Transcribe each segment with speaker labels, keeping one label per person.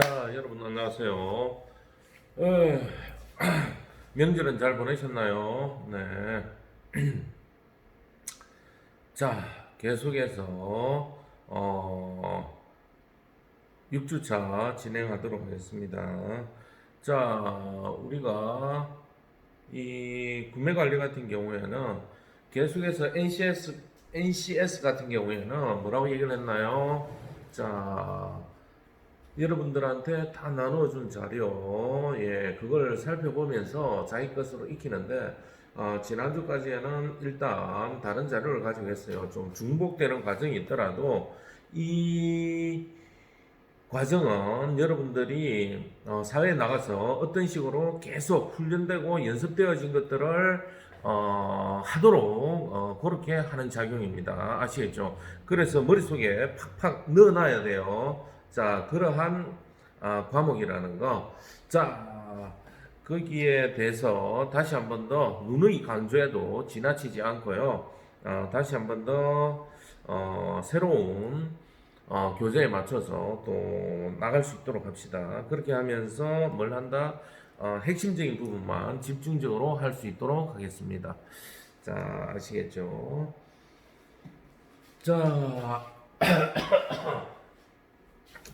Speaker 1: 자, 여러분 안녕하세요. 에, 명절은 잘 보내셨나요? 네. 자, 계속해서 어, 6주차 진행하도록 하겠습니다. 자, 우리가 이 구매 관리 같은 경우에는 계속해서 NCS NCS 같은 경우에는 뭐라고 얘기를 했나요? 자, 여러분들한테 다 나눠준 자료, 예, 그걸 살펴보면서 자기 것으로 익히는데, 어, 지난주까지에는 일단 다른 자료를 가지고 했어요. 좀 중복되는 과정이 있더라도, 이 과정은 여러분들이 어, 사회에 나가서 어떤 식으로 계속 훈련되고 연습되어진 것들을 어, 하도록 어, 그렇게 하는 작용입니다. 아시겠죠? 그래서 머릿속에 팍팍 넣어놔야 돼요. 자, 그러한 아, 과목이라는 거. 자, 거기에 대해서 다시 한 번더 누누이 강조해도 지나치지 않고요. 어, 다시 한 번 더 어, 새로운 어, 교재에 맞춰서 또 나갈 수 있도록 합시다. 그렇게 하면서 뭘 한다? 어, 핵심적인 부분만 집중적으로 할 수 있도록 하겠습니다. 자, 아시겠죠? 자,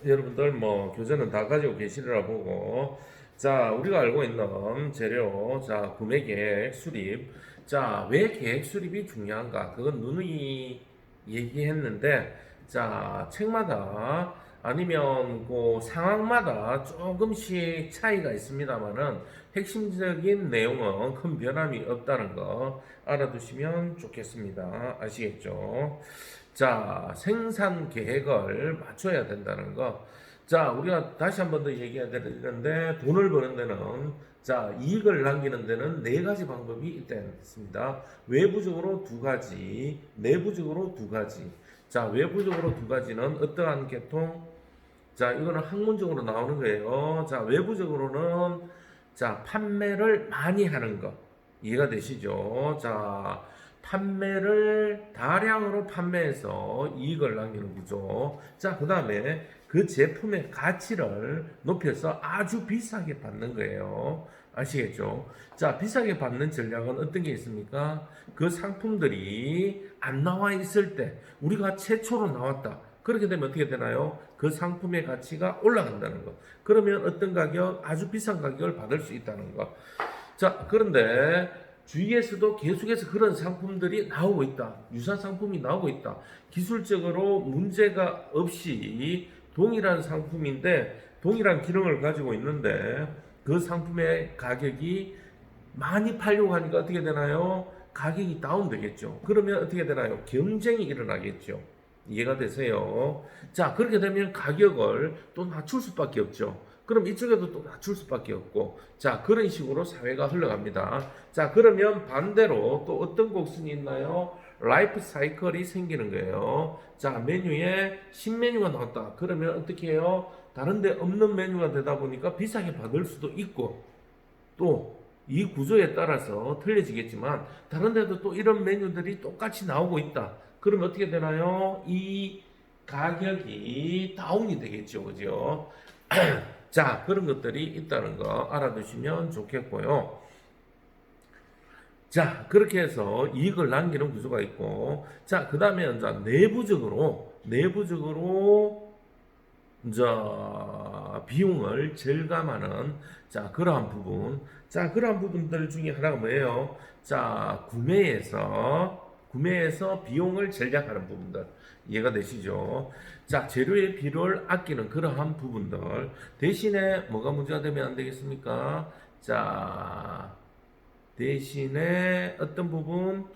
Speaker 1: 여러분들 뭐 교재는 다 가지고 계시리라 보고. 자 우리가 알고 있는 재료 자 구매 계획 수립. 자 왜 계획 수립이 중요한가? 그건 누누이 얘기했는데 자 책마다 아니면 그 상황마다 조금씩 차이가 있습니다만은 핵심적인 내용은 큰 변함이 없다는 거 알아두시면 좋겠습니다. 아시겠죠? 자, 생산 계획을 맞춰야 된다는 거. 자, 우리가 다시 한 번 더 얘기해야 되는데, 돈을 버는 데는, 자, 이익을 남기는 데는 네 가지 방법이 있습니다. 외부적으로 두 가지, 내부적으로 두 가지. 자, 외부적으로 두 가지는 어떠한 계통? 자, 이거는 학문적으로 나오는 거예요. 자, 외부적으로는, 자, 판매를 많이 하는 거. 이해가 되시죠? 자, 판매를 다량으로 판매해서 이익을 남기는 구조. 자, 그 다음에 그 제품의 가치를 높여서 아주 비싸게 받는 거예요. 아시겠죠? 자, 비싸게 받는 전략은 어떤 게 있습니까? 그 상품들이 안 나와 있을 때 우리가 최초로 나왔다. 그렇게 되면 어떻게 되나요? 그 상품의 가치가 올라간다는 거. 그러면 어떤 가격, 아주 비싼 가격을 받을 수 있다는 거. 자, 그런데 주위에서도 계속해서 그런 상품들이 나오고 있다. 유사 상품이 나오고 있다. 기술적으로 문제가 없이 동일한 상품인데 동일한 기능을 가지고 있는데 그 상품의 가격이 많이 팔려고 하니까 어떻게 되나요? 가격이 다운되겠죠. 그러면 어떻게 되나요? 경쟁이 일어나겠죠. 이해가 되세요? 자, 그렇게 되면 가격을 또 낮출 수밖에 없죠. 그럼 이쪽에도 또 낮출 수밖에 없고 자 그런 식으로 사회가 흘러갑니다. 자 그러면 반대로 또 어떤 곡선이 있나요? 라이프 사이클이 생기는 거예요. 자 메뉴에 신메뉴가 나왔다. 그러면 어떻게 해요? 다른 데 없는 메뉴가 되다 보니까 비싸게 받을 수도 있고 또 이 구조에 따라서 틀려지겠지만 다른 데도 또 이런 메뉴들이 똑같이 나오고 있다. 그러면 어떻게 되나요? 이 가격이 다운이 되겠죠. 그죠 자, 그런 것들이 있다는 거 알아두시면 좋겠고요. 자, 그렇게 해서 이익을 남기는 구조가 있고, 자, 그 다음에 이제 내부적으로, 내부적으로, 이제 비용을 절감하는, 자, 그러한 부분. 자, 그러한 부분들 중에 하나가 뭐예요? 자, 구매에서, 구매에서 비용을 절약하는 부분들. 이해가 되시죠? 자, 재료의 비료를 아끼는 그러한 부분들. 대신에 뭐가 문제가 되면 안 되겠습니까? 자, 대신에 어떤 부분,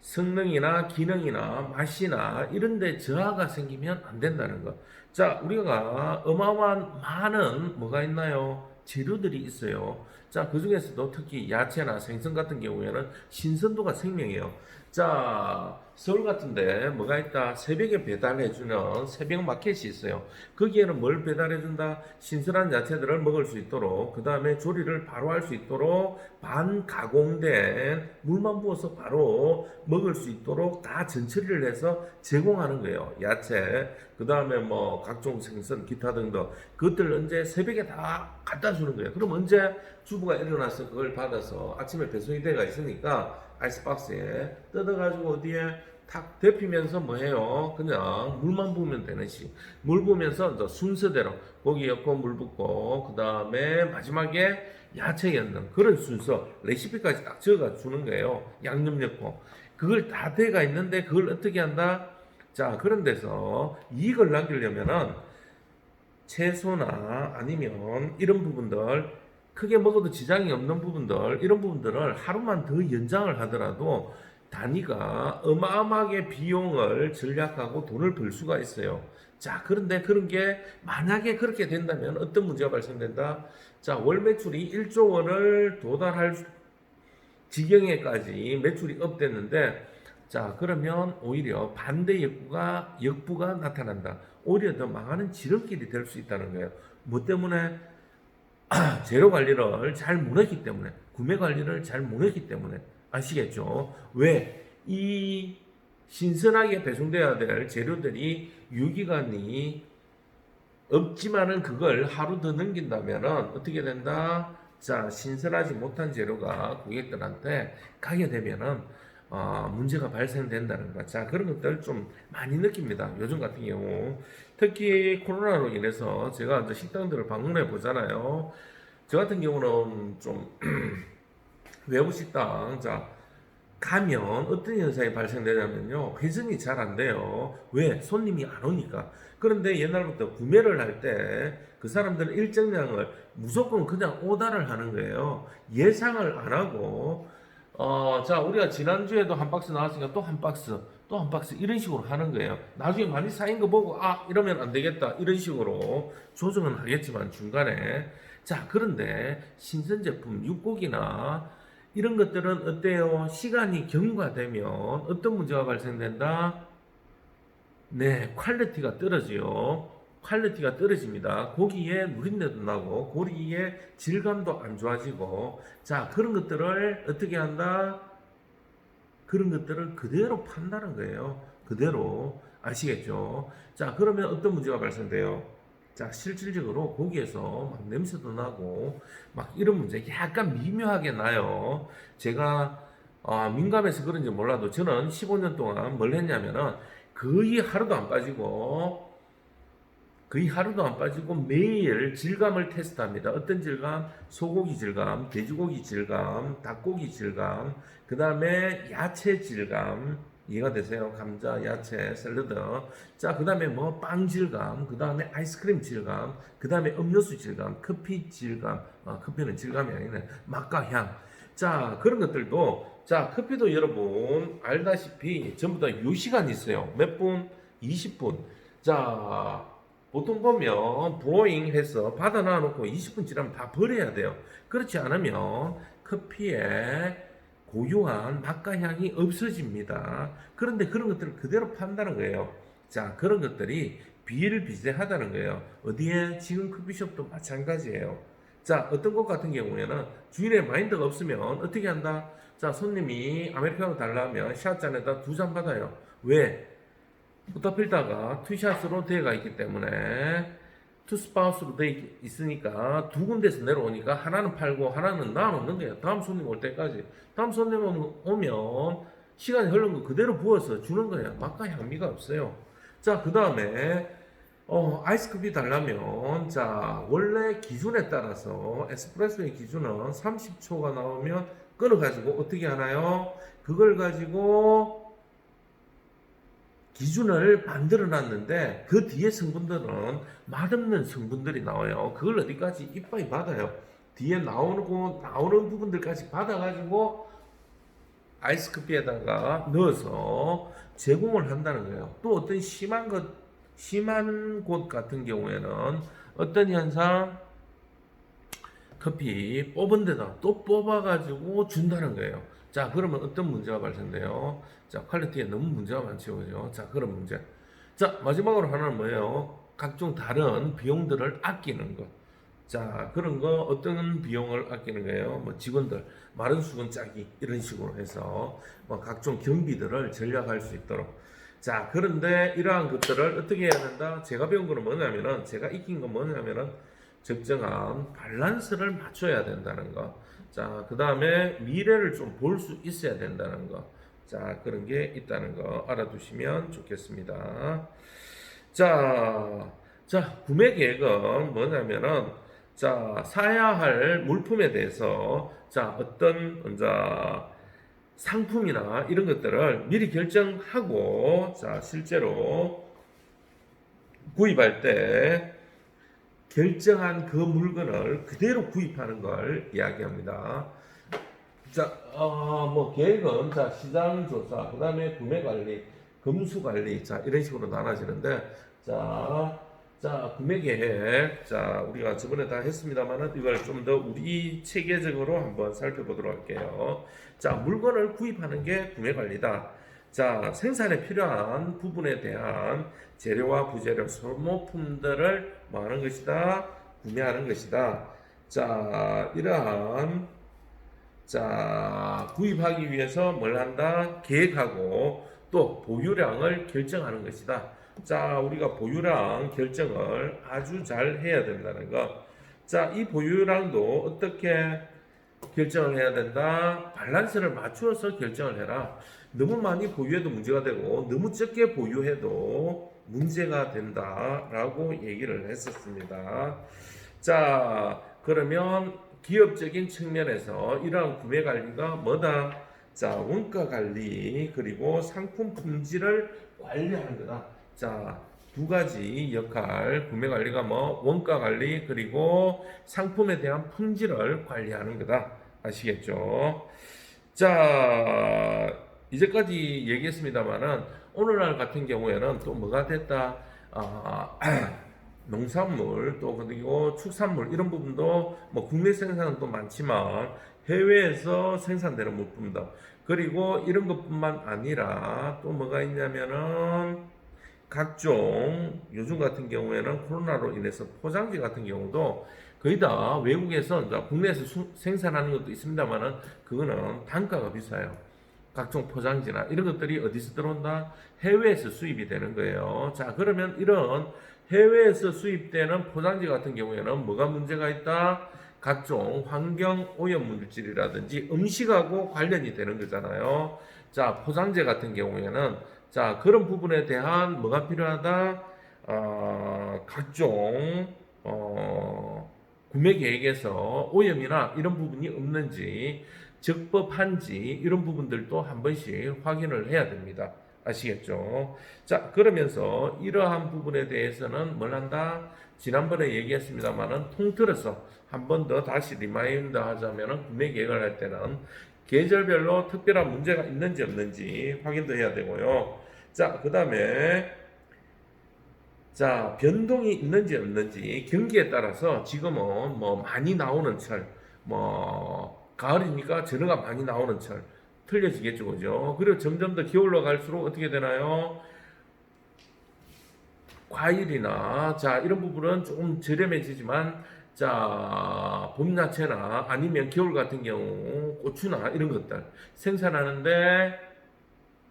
Speaker 1: 성능이나 기능이나 맛이나 이런 데 저하가 생기면 안 된다는 거. 자, 우리가 어마어마한 많은 뭐가 있나요? 재료들이 있어요. 자, 그 중에서도 특히 야채나 생선 같은 경우에는 신선도가 생명이에요. 자, 서울 같은데 뭐가 있다? 새벽에 배달해주는 새벽 마켓이 있어요. 거기에는 뭘 배달해준다? 신선한 야채들을 먹을 수 있도록 그 다음에 조리를 바로 할 수 있도록 반 가공된 물만 부어서 바로 먹을 수 있도록 다 전처리를 해서 제공하는 거예요. 야채 그 다음에 뭐 각종 생선 기타 등등. 그것들을 언제 새벽에 다 갖다 주는 거예요. 그럼 언제 주부가 일어나서 그걸 받아서 아침에 배송이 돼가 있으니까 아이스박스에 뜯어가지고 어디에 탁 데피면서 뭐 해요? 그냥 물만 부으면 되는 시. 물 부으면서 순서대로 고기 엮고 물 붓고 그 다음에 마지막에 야채 엮는 그런 순서 레시피까지 딱 적어 주는 거예요. 양념 넣고 그걸 다 돼가 있는데 그걸 어떻게 한다? 자 그런 데서 이익을 남기려면은 채소나 아니면 이런 부분들 크게 먹어도 지장이 없는 부분들 이런 부분들을 하루만 더 연장을 하더라도 단위가 어마어마하게 비용을 절약하고 돈을 벌 수가 있어요. 자, 그런데 그런 게 만약에 그렇게 된다면 어떤 문제가 발생된다? 자, 월 매출이 1조 원을 도달할 수- 지경에까지 매출이 업됐는데 자, 그러면 오히려 반대 역부가 역부가 나타난다. 오히려 더 망하는 지름길이 될 수 있다는 거예요. 뭐 때문에 재료 관리를 잘 못했기 때문에 구매 관리를 잘 못했기 때문에 아시겠죠? 왜? 이 신선하게 배송돼야 될 재료들이 유기간이 없지만은 그걸 하루 더 넘긴다면은 어떻게 된다? 자, 신선하지 못한 재료가 고객들한테 가게 되면은 어, 문제가 발생된다는 거. 자, 그런 것들 좀 많이 느낍니다. 요즘 같은 경우. 특히 코로나로 인해서 제가 이제 식당들을 방문해 보잖아요. 저 같은 경우는 좀 외부 식당, 자, 가면 어떤 현상이 발생되냐면요. 회전이 잘 안 돼요. 왜? 손님이 안 오니까. 그런데 옛날부터 구매를 할 때 그 사람들은 일정량을 무조건 그냥 오다를 하는 거예요. 예상을 안 하고, 어, 자, 우리가 지난주에도 한 박스 나왔으니까 또 한 박스, 또 한 박스 이런 식으로 하는 거예요. 나중에 많이 쌓인 거 보고, 아, 이러면 안 되겠다. 이런 식으로 조정은 하겠지만 중간에. 자, 그런데 신선 제품, 육고기나 이런 것들은 어때요? 시간이 경과되면 어떤 문제가 발생된다? 네, 퀄리티가 떨어져요. 퀄리티가 떨어집니다. 고기에 누린내도 나고, 고기의 질감도 안 좋아지고, 자, 그런 것들을 어떻게 한다? 그런 것들을 그대로 판다는 거예요. 그대로. 아시겠죠? 자, 그러면 어떤 문제가 발생돼요? 자, 실질적으로 고기에서 막 냄새도 나고, 막 이런 문제 약간 미묘하게 나요. 제가 아, 민감해서 그런지 몰라도 저는 15년 동안 뭘 했냐면은 거의 하루도 안 빠지고 거의 하루도 안 빠지고 매일 질감을 테스트합니다. 어떤 질감? 소고기 질감, 돼지고기 질감, 닭고기 질감, 그 다음에 야채 질감, 이해가 되세요? 감자, 야채, 샐러드. 자, 그 다음에 뭐 빵 질감, 그 다음에 아이스크림 질감, 그 다음에 음료수 질감, 커피 질감, 아, 커피는 질감이 아니네. 맛과 향. 자, 그런 것들도, 자, 커피도 여러분 알다시피 전부 다 요시간이 있어요. 몇 분? 20분. 자, 보통 보면 브로잉 해서 받아 놔놓고 20분 지나면 다 버려야 돼요. 그렇지 않으면 커피에 고유한 맛과 향이 없어집니다. 그런데 그런 것들을 그대로 판다는 거예요. 자, 그런 것들이 비일비재하다는 거예요. 어디에 지금 커피숍도 마찬가지예요. 자, 어떤 곳 같은 경우에는 주인의 마인드가 없으면 어떻게 한다? 자, 손님이 아메리카노 달라면 샷잔에다 두 잔 받아요. 왜? 포터필터가 투샷으로 되어가 있기 때문에 투스파우스로 되어 있으니까 두 군데서 내려오니까 하나는 팔고 하나는 놔놓는 거예요. 다음 손님 올 때까지. 다음 손님 오면 시간이 흐른 거 그대로 부어서 주는 거예요. 맛과 향미가 없어요. 자, 그 다음에 어, 아이스크림 달라면 자 원래 기준에 따라서 에스프레소의 기준은 30초가 나오면 끊어가지고 어떻게 하나요? 그걸 가지고 기준을 만들어 놨는데 그 뒤에 성분들은 맛없는 성분들이 나와요. 그걸 어디까지 이빨이 받아요. 뒤에 나오고 나오는 부분들까지 받아가지고 아이스크림에다가 넣어서 제공을 한다는 거예요. 또 어떤 심한 것 심한 곳 같은 경우에는 어떤 현상 커피 뽑은 데다 또 뽑아가지고 준다는 거예요. 자, 그러면 어떤 문제가 발생돼요? 자, 퀄리티에 너무 문제가 많죠, 그죠? 자, 그런 문제. 자, 마지막으로 하나는 뭐예요? 각종 다른 비용들을 아끼는 것. 자, 그런 거 어떤 비용을 아끼는 거예요? 뭐 직원들 마른 수건 짜기 이런 식으로 해서 뭐 각종 경비들을 전략할 수 있도록. 자, 그런데 이러한 것들을 어떻게 해야 된다? 제가 배운 거는 뭐냐면은 제가 익힌 건 뭐냐면은 적정한 밸런스를 맞춰야 된다는 거. 자, 그 다음에 미래를 좀 볼 수 있어야 된다는 거. 자, 그런 게 있다는 거 알아두시면 좋겠습니다. 자, 자, 구매 계획은 뭐냐면은, 자, 사야 할 물품에 대해서, 자, 어떤, 자, 상품이나 이런 것들을 미리 결정하고, 자, 실제로 구입할 때, 결정한 그 물건을 그대로 구입하는 걸 이야기합니다. 자, 어, 뭐 계획은 자 시장 조사, 그 다음에 구매 관리, 검수 관리, 자 이런 식으로 나눠지는데, 자, 자 구매 계획, 자 우리가 저번에 다 했습니다만은 이걸 좀 더 우리 체계적으로 한번 살펴보도록 할게요. 자 물건을 구입하는 게 구매 관리다. 자 생산에 필요한 부분에 대한 재료와 부재료, 소모품들을 뭐 하는 것이다? 구매하는 것이다. 자 이러한 자, 구입하기 위해서 뭘 한다? 계획하고 또 보유량을 결정하는 것이다. 자, 우리가 보유량 결정을 아주 잘 해야 된다는 것. 자, 이 보유량도 어떻게 결정을 해야 된다? 밸런스를 맞추어서 결정을 해라. 너무 많이 보유해도 문제가 되고 너무 적게 보유해도 문제가 된다라고 얘기를 했었습니다. 자, 그러면 기업적인 측면에서 이러한 구매 관리가 뭐다? 자, 원가 관리 그리고 상품 품질을 관리하는 거다. 자, 두 가지 역할 구매 관리가 뭐 원가 관리 그리고 상품에 대한 품질을 관리하는 거다. 아시겠죠? 자, 이제까지 얘기했습니다만은 오늘날 같은 경우에는 또 뭐가 됐다? 아, 농산물 또 그리고 축산물 이런 부분도 뭐 국내 생산은 또 많지만 해외에서 생산되는 물품도 그리고 이런 것뿐만 아니라 또 뭐가 있냐면은 각종 요즘 같은 경우에는 코로나로 인해서 포장지 같은 경우도 거의 다 외국에서 국내에서 수- 생산하는 것도 있습니다만은 그거는 단가가 비싸요. 각종 포장지나 이런 것들이 어디서 들어온다? 해외에서 수입이 되는 거예요. 자, 그러면 이런 해외에서 수입되는 포장지 같은 경우에는 뭐가 문제가 있다? 각종 환경 오염 물질이라든지 음식하고 관련이 되는 거잖아요. 자, 포장재 같은 경우에는 자, 그런 부분에 대한 뭐가 필요하다? 어, 각종 어, 구매 계획에서 오염이나 이런 부분이 없는지 적법한지 이런 부분들도 한 번씩 확인을 해야 됩니다. 아시겠죠? 자, 그러면서 이러한 부분에 대해서는 뭘 한다? 지난번에 얘기했습니다만은 통틀어서 한 번 더 다시 리마인드 하자면은 구매 계획을 할 때는 계절별로 특별한 문제가 있는지 없는지 확인도 해야 되고요. 자, 그 다음에 자, 변동이 있는지 없는지 경기에 따라서 지금은 뭐 많이 나오는 철, 뭐 가을이니까 전어가 많이 나오는 철 틀려지겠죠, 그죠? 그리고 점점 더 겨울로 갈수록 어떻게 되나요? 과일이나 자 이런 부분은 조금 저렴해지지만 자 봄야채나 아니면 겨울 같은 경우 고추나 이런 것들 생산하는데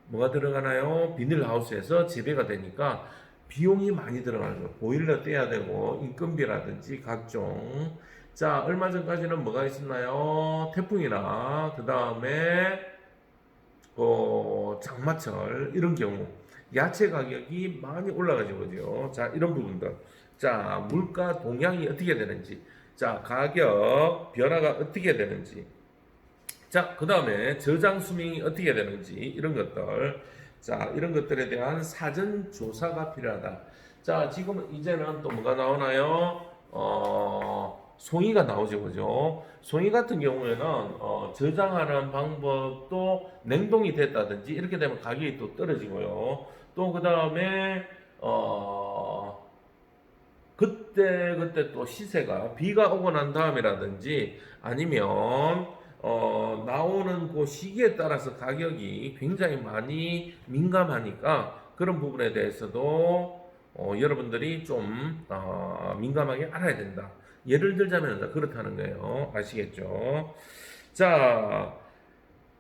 Speaker 1: 뭐가 들어가나요? 비닐하우스에서 재배가 되니까 비용이 많이 거예요. 보일러 떼야 되고 인건비라든지 각종 자 얼마 전까지는 뭐가 있었나요? 태풍이나 그 다음에 어, 장마철 이런 경우 야채 가격이 많이 그죠? 자 이런 부분들 자 물가 동향이 어떻게 되는지 자 가격 변화가 어떻게 되는지 자, 그 다음에 저장 수명이 어떻게 되는지 이런 것들, 자 이런 것들에 대한 사전 조사가 필요하다. 자, 지금 이제는 또 뭐가 나오나요? 어, 송이가 나오죠, 그죠? 송이 같은 경우에는 어, 저장하는 방법도 냉동이 됐다든지 이렇게 되면 가격이 또 떨어지고요. 또 그 다음에 어, 그때 그때 또 시세가 비가 오고 난 다음이라든지 아니면 어, 나오는 그 시기에 따라서 가격이 굉장히 많이 민감하니까 그런 부분에 대해서도 어, 여러분들이 좀 어, 민감하게 알아야 된다. 예를 들자면 그렇다는 거예요. 아시겠죠? 자,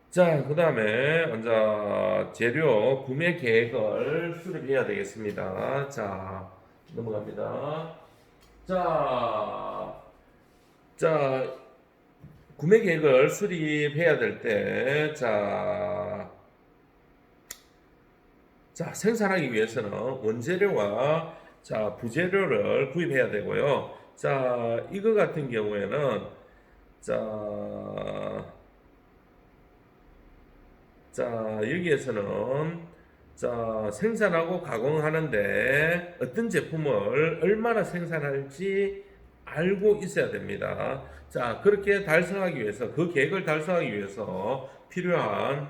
Speaker 1: 자, 그 다음에 먼저 재료 구매 계획을 수립해야 되겠습니다. 자, 넘어갑니다. 자, 자, 구매 계획을 수립해야 될 때, 자, 자, 생산하기 위해서는 원재료와 자, 부재료를 구입해야 되고요. 자, 이거 같은 경우에는 자, 자, 여기에서는 자, 생산하고 가공하는데 어떤 제품을 얼마나 생산할지 알고 있어야 됩니다. 자, 그렇게 달성하기 위해서 그 계획을 달성하기 위해서 필요한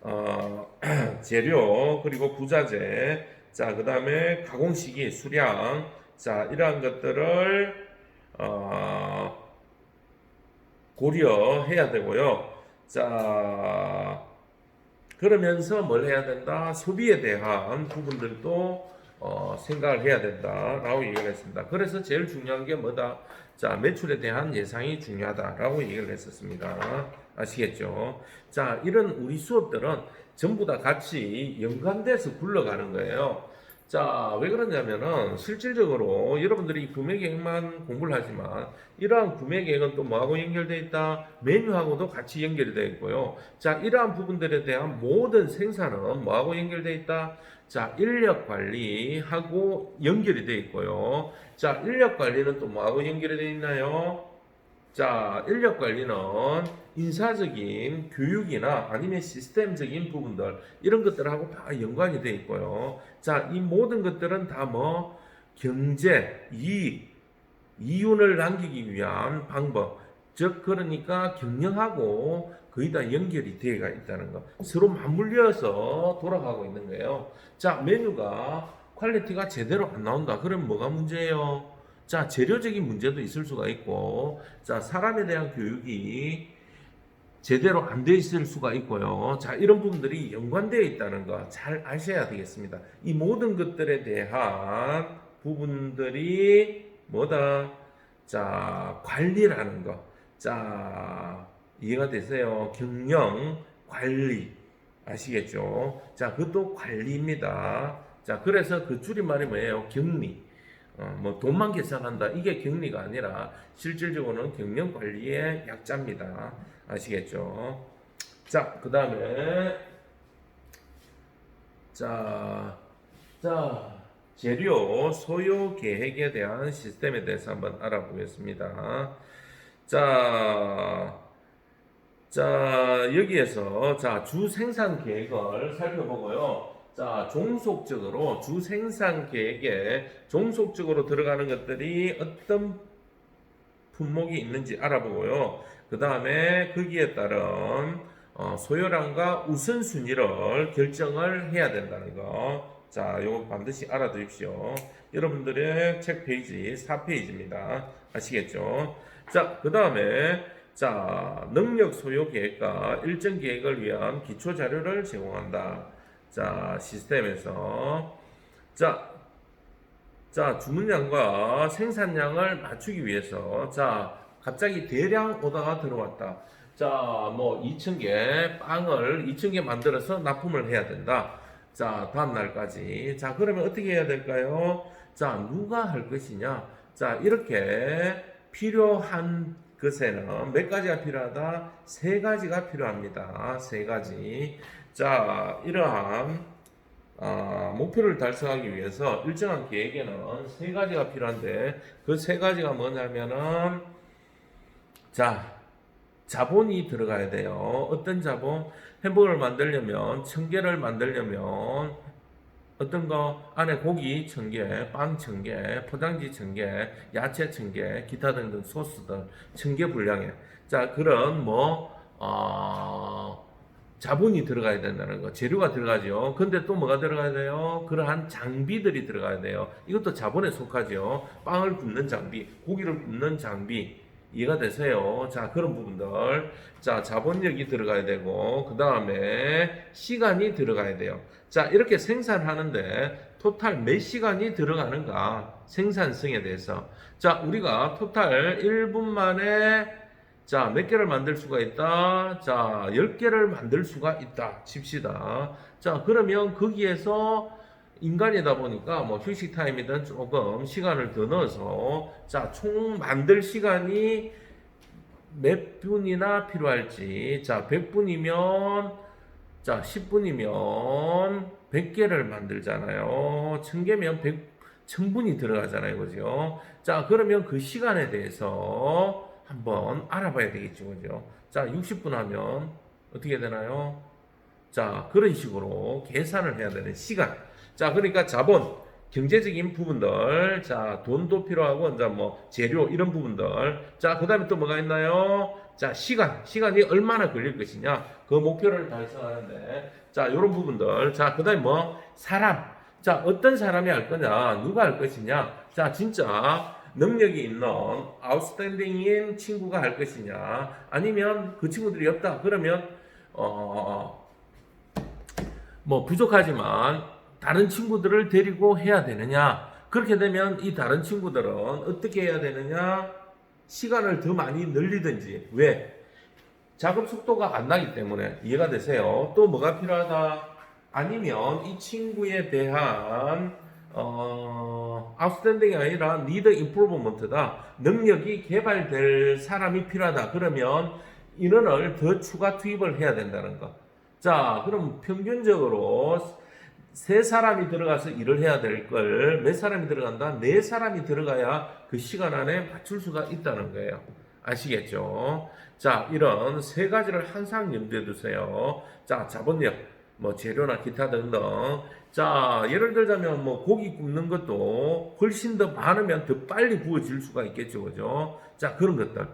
Speaker 1: 어, 재료 그리고 부자재 자, 그 다음에 가공 시기, 수량 자, 이러한 것들을 어, 고려해야 되고요. 자, 그러면서 뭘 해야 된다? 소비에 대한 부분들도 어, 생각을 해야 된다라고 얘기를 했습니다. 그래서 제일 중요한 게 뭐다? 자, 매출에 대한 예상이 중요하다라고 얘기를 했었습니다. 아시겠죠? 자, 이런 우리 수업들은 전부 다 같이 연관돼서 굴러가는 거예요. 자, 왜 그러냐면은 실질적으로 여러분들이 구매 계획만 공부를 하지만 이러한 구매 계획은 또 뭐하고 연결되어 있다? 메뉴하고도 같이 연결이 되어 있고요. 자, 이러한 부분들에 대한 모든 생산은 뭐하고 연결되어 있다? 자, 인력 관리하고 연결이 되어 있고요. 자, 인력 관리는 또 뭐하고 연결이 되어 있나요? 자, 인력 관리는 인사적인 교육이나 아니면 시스템적인 부분들 이런 것들하고 다 연관이 되어 있고요. 자, 이 모든 것들은 다 뭐 경제, 이익, 이윤을 남기기 위한 방법. 즉 그러니까 경영하고 거의 다 연결이 되어 있다는 거. 서로 맞물려서 돌아가고 있는 거예요. 자, 메뉴가 퀄리티가 제대로 안 나온다. 그럼 뭐가 문제예요? 자, 재료적인 문제도 있을 수가 있고, 자, 사람에 대한 교육이 제대로 안 돼 있을 수가 있고요. 자, 이런 부분들이 연관되어 있다는 거 잘 아셔야 되겠습니다. 이 모든 것들에 대한 부분들이 뭐다? 자, 관리라는 거. 자, 이해가 되세요? 경영, 관리. 아시겠죠? 자, 그것도 관리입니다. 자, 그래서 그 줄임말이 뭐예요? 격리. 어, 뭐 돈만 계산한다. 이게 격리가 아니라 실질적으로는 경영 관리의 약자입니다. 아시겠죠? 자, 그 다음에 자, 자, 재료 소요 계획에 대한 시스템에 대해서 한번 알아보겠습니다. 자, 자, 여기에서 자, 주 생산 계획을 살펴보고요. 자, 종속적으로 주 생산 계획에 종속적으로 들어가는 것들이 어떤 품목이 있는지 알아보고요. 그 다음에 거기에 따른 어, 소요량과 우선순위를 결정을 해야 된다는 거. 자, 요거 반드시 알아두십시오. 여러분들의 책 페이지 4페이지입니다. 아시겠죠? 자, 그 다음에 자, 능력 소요 계획과 일정 계획을 위한 기초 자료를 제공한다. 자, 시스템에서 자, 자, 주문량과 생산량을 맞추기 위해서 자, 갑자기 대량 오다가 들어왔다. 자, 뭐 2,000개 빵을 2,000개 만들어서 납품을 해야 된다. 자, 다음 날까지. 자, 그러면 어떻게 해야 될까요? 자, 누가 할 것이냐? 자, 이렇게 필요한 것에는 몇 가지가 필요하다? 세 가지가 필요합니다. 세 가지. 자, 이러한 아, 목표를 달성하기 위해서 일정한 계획에는 세 가지가 필요한데 그 세 가지가 뭐냐면은 자 자본이 들어가야 돼요. 어떤 자본? 햄버거를 만들려면 천 개를 만들려면 어떤 거 안에 고기 천 개, 빵 천 개, 포장지 천 개, 야채 천 개, 기타 등등 소스들 천개 분량에 자 그런 뭐 어, 자본이 들어가야 된다는 거, 재료가 들어가죠. 근데 또 뭐가 들어가야 돼요? 그러한 장비들이 들어가야 돼요. 이것도 자본에 속하죠. 빵을 굽는 장비, 고기를 굽는 장비, 이해가 되세요? 자, 그런 부분들. 자, 자본력이 들어가야 되고, 그 다음에 시간이 들어가야 돼요. 자, 이렇게 생산하는데, 토탈 몇 시간이 들어가는가? 생산성에 대해서. 자, 우리가 토탈 1분 만에 자, 몇 개를 만들 수가 있다? 자, 10개를 만들 수가 있다. 칩시다. 자, 그러면 거기에서 인간이다 보니까 뭐 휴식 타임이든 조금 시간을 더 넣어서 자, 총 만들 시간이 몇 분이나 필요할지. 자, 100분이면 자, 10분이면 100개를 만들잖아요. 1000개면 100 1000분이 들어가잖아요. 그죠? 자, 그러면 그 시간에 대해서 한번 알아봐야 되겠죠. 그죠? 자, 60분 하면 어떻게 되나요? 자, 그런 식으로 계산을 해야 되는 시간. 자, 그러니까 자본, 경제적인 부분들, 자, 돈도 필요하고, 이제 뭐, 재료, 이런 부분들. 자, 그 다음에 또 뭐가 있나요? 자, 시간. 시간이 얼마나 걸릴 것이냐. 그 목표를 달성하는데. 자, 이런 부분들. 자, 그 다음에 뭐, 사람. 자, 어떤 사람이 할 거냐. 누가 할 것이냐. 자, 진짜, 능력이 있는 아웃스탠딩인 친구가 할 것이냐? 아니면 그 친구들이 없다? 그러면 어, 뭐 부족하지만 다른 친구들을 데리고 해야 되느냐? 그렇게 되면 이 다른 친구들은 어떻게 해야 되느냐? 시간을 더 많이 늘리든지. 왜? 작업 속도가 안 나기 때문에. 이해가 되세요? 또 뭐가 필요하다? 아니면 이 친구에 대한 어, 아웃스탠딩이 아니라 니드 임프로브먼트다. 능력이 개발될 사람이 필요하다. 그러면 인원을 더 추가 투입을 해야 된다는 거. 자, 그럼 평균적으로 세 사람이 들어가서 일을 해야 될 걸 몇 사람이 들어간다? 네 사람이 들어가야 그 시간 안에 맞출 수가 있다는 거예요. 아시겠죠? 자, 이런 세 가지를 항상 염두에 두세요. 자, 자본력, 뭐 재료나 기타 등등. 자, 예를 들자면 뭐 고기 굽는 것도 훨씬 더 많으면 더 빨리 구워질 수가 있겠죠. 그죠? 자, 그런 것들.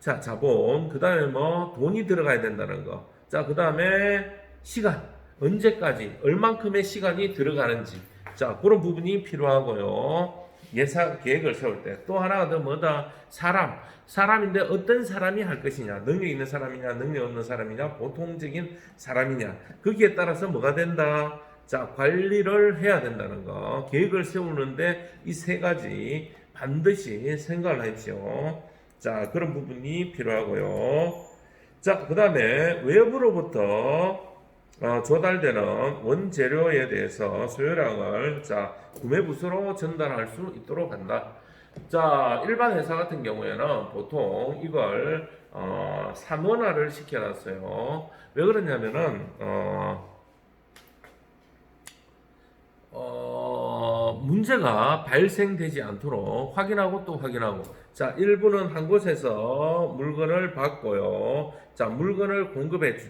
Speaker 1: 자, 자본. 그 다음에 뭐 돈이 들어가야 된다는 거. 자, 그 다음에 시간. 언제까지, 얼만큼의 시간이 들어가는지. 자, 그런 부분이 필요하고요. 예상 계획을 세울 때. 또 하나가 더 뭐다? 사람. 사람인데 어떤 사람이 할 것이냐. 능력 있는 사람이냐, 능력 없는 사람이냐, 보통적인 사람이냐. 거기에 따라서 뭐가 된다? 자, 관리를 해야 된다는 거. 계획을 세우는데 이 세 가지 반드시 생각을 하십시오. 자, 그런 부분이 필요하고요. 자, 그 다음에 외부로부터 어, 조달되는 원재료에 대해서 소요량을 자, 구매 부서로 전달할 수 있도록 한다. 자, 일반 회사 같은 경우에는 보통 이걸 어, 삼원화를 시켜놨어요. 왜 그러냐면은 어, 어, 문제가 발생되지 않도록 확인하고 또 확인하고. 자, 일부는 한 곳에서 물건을 받고요. 자, 물건을 공급해 주,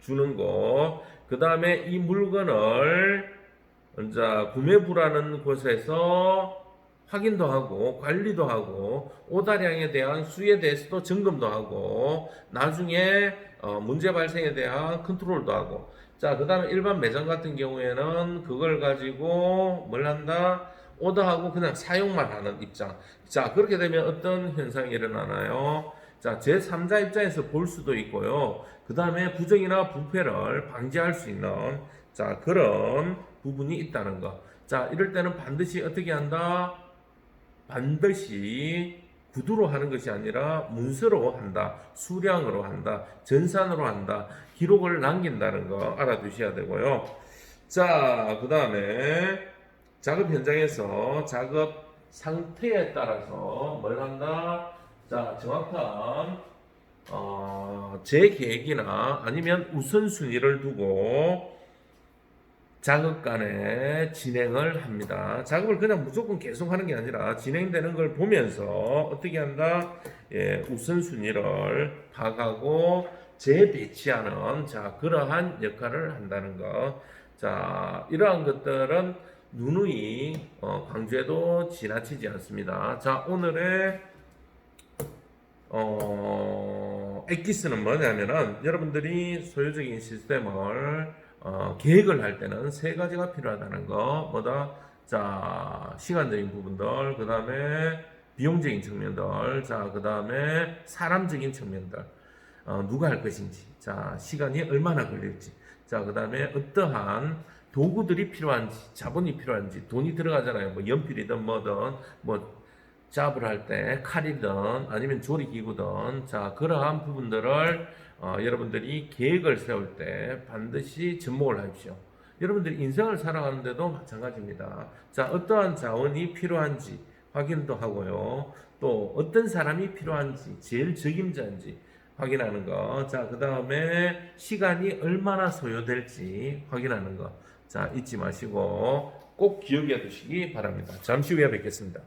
Speaker 1: 주는 것. 그 다음에 이 물건을, 자, 구매부라는 곳에서 확인도 하고, 관리도 하고, 오다량에 대한 수에 대해서도 점검도 하고, 나중에 어, 문제 발생에 대한 컨트롤도 하고, 자, 그 다음에 일반 매장 같은 경우에는 그걸 가지고 뭘 한다? 오더하고 그냥 사용만 하는 입장. 자, 그렇게 되면 어떤 현상이 일어나나요? 자, 제3자 입장에서 볼 수도 있고요. 그 다음에 부정이나 부패를 방지할 수 있는, 자, 그런 부분이 있다는 거. 자, 이럴 때는 반드시 어떻게 한다? 반드시 구두로 하는 것이 아니라 문서로 한다, 수량으로 한다, 전산으로 한다, 기록을 남긴다는 거 알아두셔야 되고요. 자, 그 다음에 작업 현장에서 작업 상태에 따라서 뭘 한다? 자, 정확한 어, 제 계획이나 아니면 우선순위를 두고 작업 간에 진행을 합니다. 작업을 그냥 무조건 계속 하는 게 아니라 진행되는 걸 보면서 어떻게 한다? 예, 우선순위를 파악하고 재배치하는 자, 그러한 역할을 한다는 것. 자, 이러한 것들은 누누이 어, 강조해도 지나치지 않습니다. 자, 오늘의 어, 엑기스는 뭐냐면은 여러분들이 소유적인 시스템을 어, 계획을 할 때는 세 가지가 필요하다는 거. 뭐다? 자, 시간적인 부분들, 그 다음에 비용적인 측면들, 자, 그 다음에 사람적인 측면들, 어, 누가 할 것인지, 자, 시간이 얼마나 걸릴지, 자, 그 다음에 어떠한 도구들이 필요한지, 자본이 필요한지, 돈이 들어가잖아요. 뭐 연필이든 뭐든, 뭐 잡을 할 때 칼이든 아니면 조리기구든, 자, 그러한 부분들을 어, 여러분들이 계획을 세울 때 반드시 접목을 하십시오. 여러분들이 인생을 살아가는데도 마찬가지입니다. 자, 어떠한 자원이 필요한지 확인도 하고요. 또 어떤 사람이 필요한지, 제일 적임자인지 확인하는 거. 자, 그 다음에 시간이 얼마나 소요될지 확인하는 거. 자, 잊지 마시고 꼭 기억해 두시기 바랍니다. 잠시 후에 뵙겠습니다.